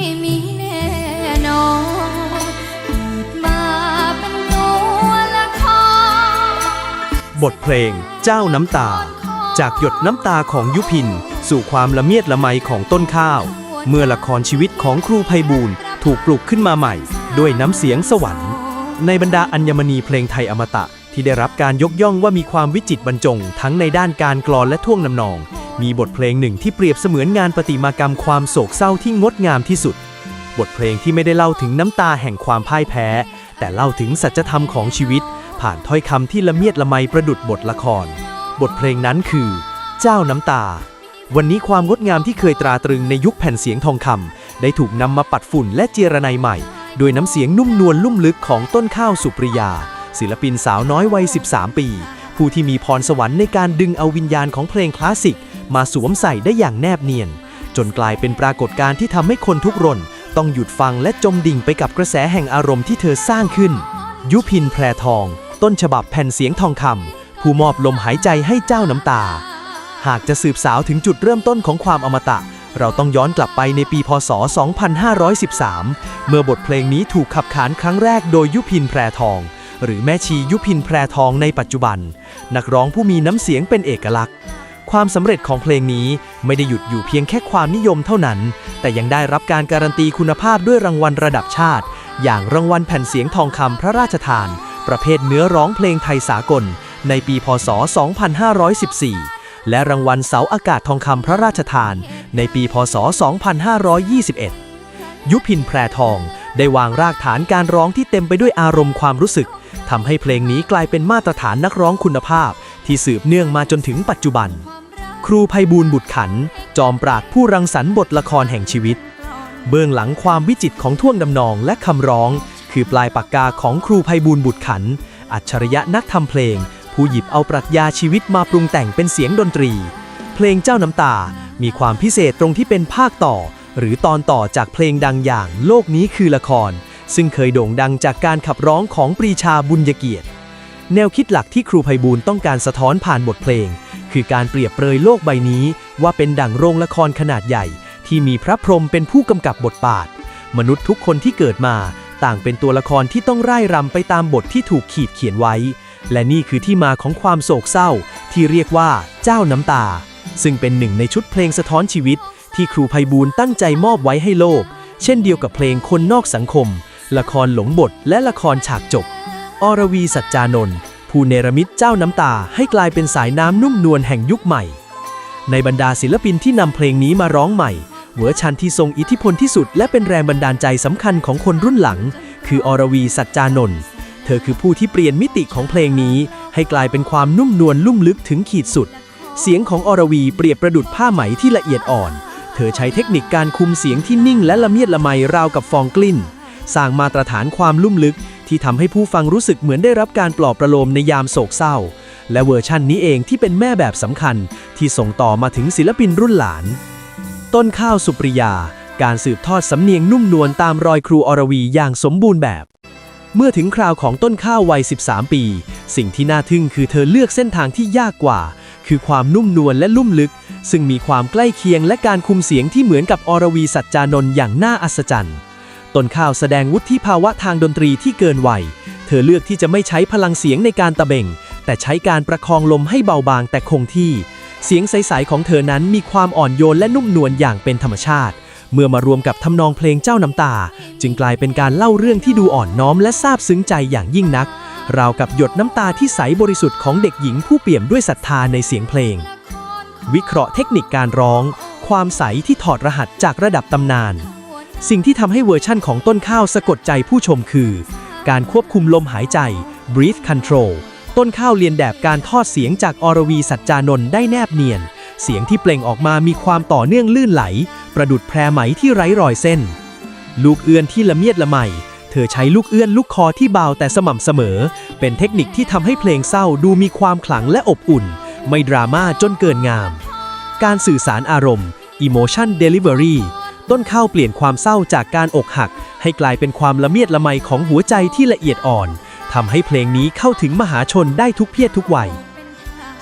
ไม่มีแน่นอนเกิดมาเป็นตัวละครบทเพลงเจ้าน้ำตา จากหยดน้ำตาของยุพิน สู่ความละเมียดละไมของต้นข้าว เมื่อละครชีวิตของครูไพบูลย์ถูกปลุกขึ้นมาใหม่ ด้วยน้ำเสียงสวรรค์ ในบรรดาอัญมณีเพลงไทยอมตะที่ได้รับการยกย่องว่ามีความวิจิตรบรรจง ทั้งในด้านการกลอนและท่วงนำนอง มีบทเพลงหนึ่งที่เปรียบเสมือนงานประติมากรรมความโศกเศร้าที่งดงามที่สุด บทเพลงที่ไม่ได้เล่าถึงน้ำตาแห่งความพ่ายแพ้ แต่เล่าถึงสัจธรรมของชีวิต ผ่านถ้อยคำที่ละเมียดละไมประดุดบทละคร บทเพลงนั้นคือ เจ้าน้ำตา วันนี้ความงดงามที่เคยตราตรึงในยุคแผ่นเสียงทองคำได้ถูกนำมาปัดฝุ่นและเจรไนใหม่โดยน้ำเสียงนุ่มนวลลุ่มลึกของต้นข้าวสุปริยา ศิลปินสาวน้อยวัย 13 ปี ผู้ที่มีพรสวรรค์ในการดึงเอาวิญญาณของเพลงคลาสสิก มาสวมใส่ได้อย่างแนบเนียน จนกลายเป็นปรากฏการณ์ที่ทำให้คนทุกรน ต้องหยุดฟังและจมดิ่งไปกับกระแสแห่งอารมณ์ที่เธอสร้างขึ้น ยุพินแพรทอง ต้นฉบับแผ่นเสียงทองคำผู้มอบลมหายใจให้เจ้าน้ำตา หากจะสืบสาวถึงจุดเริ่มต้นของความอมตะเราต้องย้อนกลับไปในปีพศ 2513 เมื่อบทเพลงนี้ถูกขับขานครั้งแรกโดยยุพินแพรทอง หรือแม่ชียุพินแพรทองในปัจจุบัน นักร้องผู้มีน้ำเสียงเป็นเอกลักษณ์ ความสำเร็จของเพลงนี้ไม่ได้หยุดอยู่เพียงแค่ความนิยมเท่านั้น แต่ยังได้รับการการันตีคุณภาพด้วยรางวัลระดับชาติ อย่างรางวัลแผ่นเสียงทองคำพระราชทาน ประเภทเนื้อร้องเพลงไทยสากล ในปีพศ 2514 และรางวัลเสาอากาศทองคำพระราชทาน ในปีพศ 2521 ยุพินแพรทอง ได้วางรากฐานการร้องที่เต็มไปด้วยอารมณ์ความรู้สึกทำให้เพลงนี้กลายเป็นมาตรฐานนักร้องคุณภาพ ที่สืบเนื่องมาจนถึงปัจจุบัน ครูไพบูลบุตรขัน จอมปราดผู้รังสรรค์บทละครแห่งชีวิต เบื้องหลังความวิจิตของท่วงดำนองและคำร้อง คือปลายปากกาของครูไพบูลบุตรขัน อัจฉริยะนักทำเพลง ผู้หยิบเอาปรัชญาชีวิตมาปรุงแต่งเป็นเสียงดนตรี เพลงเจ้าน้ำตา มีความพิเศษตรงที่เป็นภาคต่อ หรือตอนต่อจากเพลงดังอย่างโลกนี้คือละคร ซึ่งเคยโด่งดังจากการขับร้องของปรีชาบุญยเกียรติ แนวคิดหลักที่ครูไพบูลต้องการสะท้อนผ่านบทเพลง คือการเปรียบเปรยโลกใบนี้ ว่าเป็นดั่งโรงละครขนาดใหญ่ ที่มีพระพรหมเป็นผู้กำกับบทบาท มนุษย์ทุกคนที่เกิดมา ต่างเป็นตัวละครที่ต้องร่ายรำไปตามบทที่ถูกขีดเขียนไว้ และนี่คือที่มาของความโศกเศร้า ที่เรียกว่าเจ้าน้ำตา ซึ่งเป็นหนึ่งในชุดเพลงสะท้อนชีวิต ที่ครูไพบูลตั้งใจมอบไว้ให้โลก เช่นเดียวกับเพลงคนนอกสังคม ละครหลงบทและละครฉากจบ อรวีสัจจานนท์ ผู้เนรมิตเจ้าน้ำตาให้กลายเป็นสายน้ำนุ่มนวลแห่งยุคใหม่ ในบรรดาศิลปินที่นำเพลงนี้มาร้องใหม่ เวอร์ชันที่ทรงอิทธิพลที่สุด และเป็นแรงบันดาลใจสำคัญของคนรุ่นหลัง คืออรวีสัจจานนท์เธอคือผู้ที่เปลี่ยนมิติของเพลงนี้ ให้กลายเป็นความนุ่มนวลลุ่มลึกถึงขีดสุด เสียงของอรวีเปรียบประดุดผ้าไหมที่ละเอียดอ่อน เธอใช้เทคนิคการคุมเสียงที่นิ่งและละเมียดละไมราวกับฟองกลิ้น สร้างมาตรฐานความลุ่มลึก ที่ทำให้ผู้ฟังรู้สึกเหมือนได้รับการปลอบประโลมในยามโศกเศร้า และเวอร์ชั่นนี้เองที่เป็นแม่แบบสำคัญ ที่ส่งต่อมาถึงศิลปินรุ่นหลาน ต้นข้าวสุปริยา การสืบทอดสำเนียงนุ่มนวลตามรอยครูอรวีอย่างสมบูรณ์แบบ เมื่อถึงคราวของต้นข้าววัย 13 ปี สิ่งที่น่าทึ่งคือเธอเลือกเส้นทางที่ยากกว่า คือความนุ่มนวลและลุ่มลึก ซึ่งมีความใกล้เคียงและการคุมเสียงที่เหมือนกับอรวีสัจจานนท์อย่างน่าอัศจรรย์ ต้นข้าวแสดงวุฒิภาวะทางดนตรีที่เกินวัย เธอเลือกที่จะไม่ใช้พลังเสียงในการตะเบ่ง แต่ใช้การประคองลมให้เบาบางแต่คงที่ เสียงใสๆของเธอนั้นมีความอ่อนโยนและนุ่มนวลอย่างเป็นธรรมชาติ เมื่อมารวมกับทำนองเพลงเจ้าน้ำตา จึงกลายเป็นการเล่าเรื่องที่ดูอ่อนน้อมและซาบซึ้งใจอย่างยิ่งนัก ราวกับหยดน้ำตาที่ใสบริสุทธิ์ของเด็กหญิงผู้เปี่ยมด้วยศรัทธาในเสียงเพลง วิเคราะห์เทคนิคการร้อง ความใสที่ถอดรหัสจากระดับตำนาน สิ่งที่ทำให้เวอร์ชั่นของต้นข้าวสะกดใจผู้ชมคือ การควบคุมลมหายใจ breath control ต้นข้าวเรียนแบบการทอดเสียงจากอรวีสัจจานนท์ได้แนบเนียน เสียงที่เปล่งออกมามีความต่อเนื่องลื่นไหล ประดุดแพรไหมที่ไร้รอยเส้น ลูกเอื้อนที่ละเมียดละไมเธอใช้ลูกเอื้อนลูกคอที่เบาแต่สม่ำเสมอ เป็นเทคนิคที่ทำให้เพลงเศร้าดูมีความขลังและอบอุ่น ไม่ดราม่าจนเกินงาม การสื่อสารอารมณ์ emotion delivery ต้นข้าวเปลี่ยนความเศร้าจากการอกหัก ให้กลายเป็นความละเมียดละไมของหัวใจที่ละเอียดอ่อนทำให้เพลงนี้เข้าถึงมหาชนได้ทุกเพศทุกวัย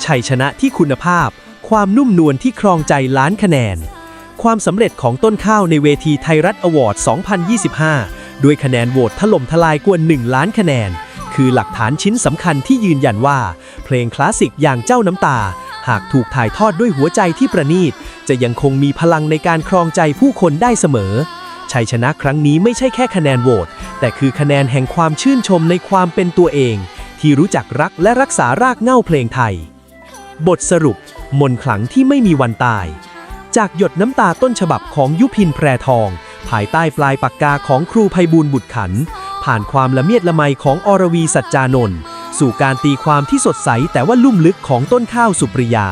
ชัยชนะที่คุณภาพ ความนุ่มนวลที่ครองใจล้านคะแนน ความสำเร็จของต้นข้าวในเวทีไทยรัฐอวอร์ด 2025 ด้วยคะแนนโหวตถล่มทลายกว่า 1 ล้านคะแนน คือหลักฐานชิ้นสำคัญที่ยืนยันว่า เพลงคลาสสิกอย่างเจ้าน้ำตา หากถูกถ่ายทอดด้วยหัวใจที่ประณีต จะยังคงมีพลังในการครองใจผู้คนได้เสมอ ชัยชนะครั้งนี้ไม่ใช่แค่คะแนนโหวต แต่คือคะแนนแห่งความชื่นชมในความเป็นตัวเอง ที่รู้จักรักและรักษารากเหง้าเพลงไทย บทสรุป มนต์ขลังที่ไม่มีวันตาย จากหยดน้ำตาต้นฉบับของยุพินแพรทอง ภายใต้ปลายปากกาของครูไพบูลบุตรขัน ผ่านความละเมียดละไมของอรวีสัจจานนท์ สู่การตีความที่สดใสแต่ว่าลุ่มลึกของต้นข้าวสุปริยา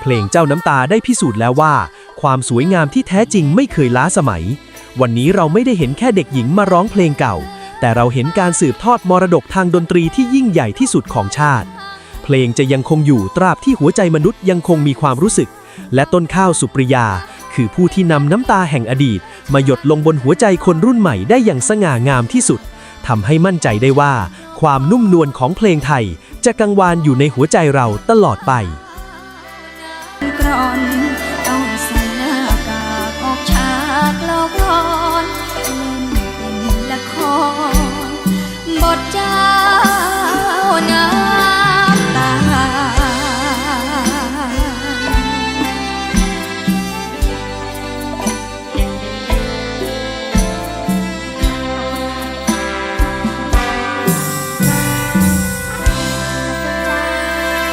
เพลงเจ้าน้ำตาได้พิสูจน์แล้วว่า ความสวยงามที่แท้จริงไม่เคยล้าสมัย วันนี้เราไม่ได้เห็นแค่เด็กหญิงมาร้องเพลงเก่า แต่เราเห็นการสืบทอดมรดกทางดนตรีที่ยิ่งใหญ่ที่สุดของชาติ เพลงจะยังคงอยู่ตราบที่หัวใจมนุษย์ยังคงมีความรู้สึก และต้นข้าวสุปริยา คือผู้ที่นำน้ำตาแห่งอดีต มาหยดลงบนหัวใจคนรุ่นใหม่ได้อย่างสง่างามที่สุดทำให้มั่นใจได้ว่า ความนุ่มนวลของเพลงไทย จะกังวานอยู่ในหัวใจเราตลอดไปกรอน